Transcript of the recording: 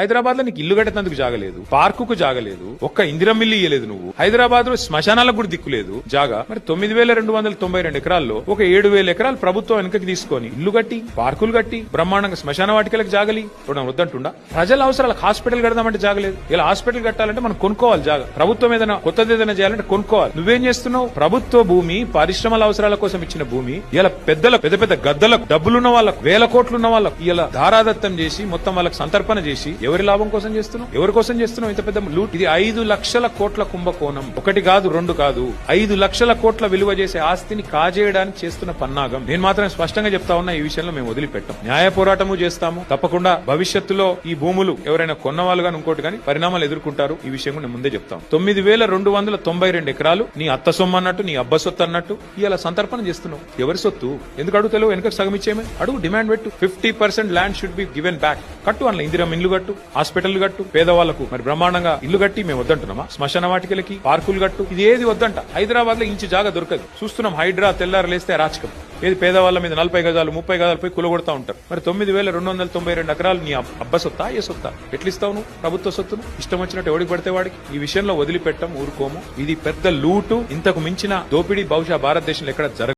హైదరాబాద్లో నీకు ఇల్లు కట్టేందుకు జాగలేదు పార్కుకు జాగలేదు ఒక్క ఇందిరం ఇల్లు ఇయ్యలేదు నువ్వు. హైదరాబాద్లో శ్మశానాలకు కూడా దిక్కులేదు జాగా. మరి తొమ్మిది వేల రెండు వందల తొంభై రెండు ఎకరాల్లో ఒక ఏడు వేల ఎకరాలు ప్రభుత్వం వెనకకి తీసుకొని ఇల్లు కట్టి పార్కులు కట్టి బ్రహ్మాండంగా శ్మశాన వాటికలకు జాగలి. చూడడం వద్దంటుండా? ప్రజల అవసరాలకు హాస్పిటల్ కడదామంటే జాగలేదు. ఇలా హాస్పిటల్ కట్టాలంటే మనం కొనుక్కోవాలి జాగా. ప్రభుత్వం ఏదైనా కొత్తది ఏదైనా చేయాలంటే కొనుక్కోవాలి. నువ్వేం చేస్తున్నావు? ప్రభుత్వ భూమి పరిశ్రమల అవసరాల కోసం ఇచ్చిన భూమి ఇలా పెద్దల పెద్ద పెద్ద గద్దలకు డబ్బులున్న వాళ్ళకు వేల కోట్లున్న వాళ్ళకు ఇలా ధారాదత్తం చేసి మొత్తం వాళ్ళకి సంతర్పణ చేసి ఎవరి లాభం కోసం చేస్తున్నావు? ఎవరి కోసం చేస్తున్నాం ఇంత పెద్ద లూట్. ఇది ఐదు లక్షల కోట్ల కుంభకోణం. ఒకటి కాదు రెండు కాదు. ఐదు లక్షల కోట్ల విలువ చేసే ఆస్తిని కాజేయడానికి చేస్తున్న పన్నాగం. నేను మాత్రం స్పష్టంగా చెప్తా ఉన్నా ఈ విషయంలో మేము వదిలిపెట్టాం. న్యాయ పోరాటము చేస్తాము. తప్పకుండా భవిష్యత్తులో ఈ భూములు ఎవరైనా కొన్నవాళ్ళు కానీ ఇంకోటి కానీ పరిణామాలు ఎదుర్కొంటారు. ఈ విషయం కూడా నేను ముందే చెప్తాం. తొమ్మిది వేల రెండు వందల తొంభై రెండు ఎకరాలు నీ అత్త సొమ్ము అన్నట్టు నీ అబ్బ సొత్తు అన్నట్టు ఇలా సంతర్పణ చేస్తున్నావు. ఎవరి సొత్తు? ఎందుకు అడుగుతలేవు? వెనక సగం ఇచ్చేమే. అడుగు డిమాండ్ పెట్టు. Fifty percent land should be given back. కట్టు అన్న ఇందిరం ఇల్లు కట్టు. హాస్పిటల్ కట్టు పేదవాళ్ళకు మరి బ్రహ్మాండంగా ఇల్లు కట్టి మేము వద్దంటున్నామా? శ్మశాన వాటికలకి పార్కులు కట్టు ఇది ఏది వద్దంట? హైదరాబాద్లో ఇంచు జాగా దొరకదు. చూస్తున్నాం హైడ్రా తెల్లారు లేస్తే రాచకం. ఏది పేదవాళ్ళ మీద నలభై గజాలు ముప్పై గజాలు పోయి కులగొడతా ఉంటారు. మరి తొమ్మిది వేల రెండు వందల తొంభై రెండు ఎకరాలు నీ అబ్బ- అబ్బ సొత్తా ఏ సొత్తా? ఎట్లిస్తావు నువ్వు? ప్రభుత్వ సొత్తును? ఇష్టం వచ్చినట్టు ఎవడికి పడితే వాడికి? ఈ విషయంలో వదిలిపెట్టం ఊరుకోము. ఇది పెద్ద లూటు. ఇంతకు మించిన దోపిడీ బహుశా భారతదేశంలో ఎక్కడ జరగదు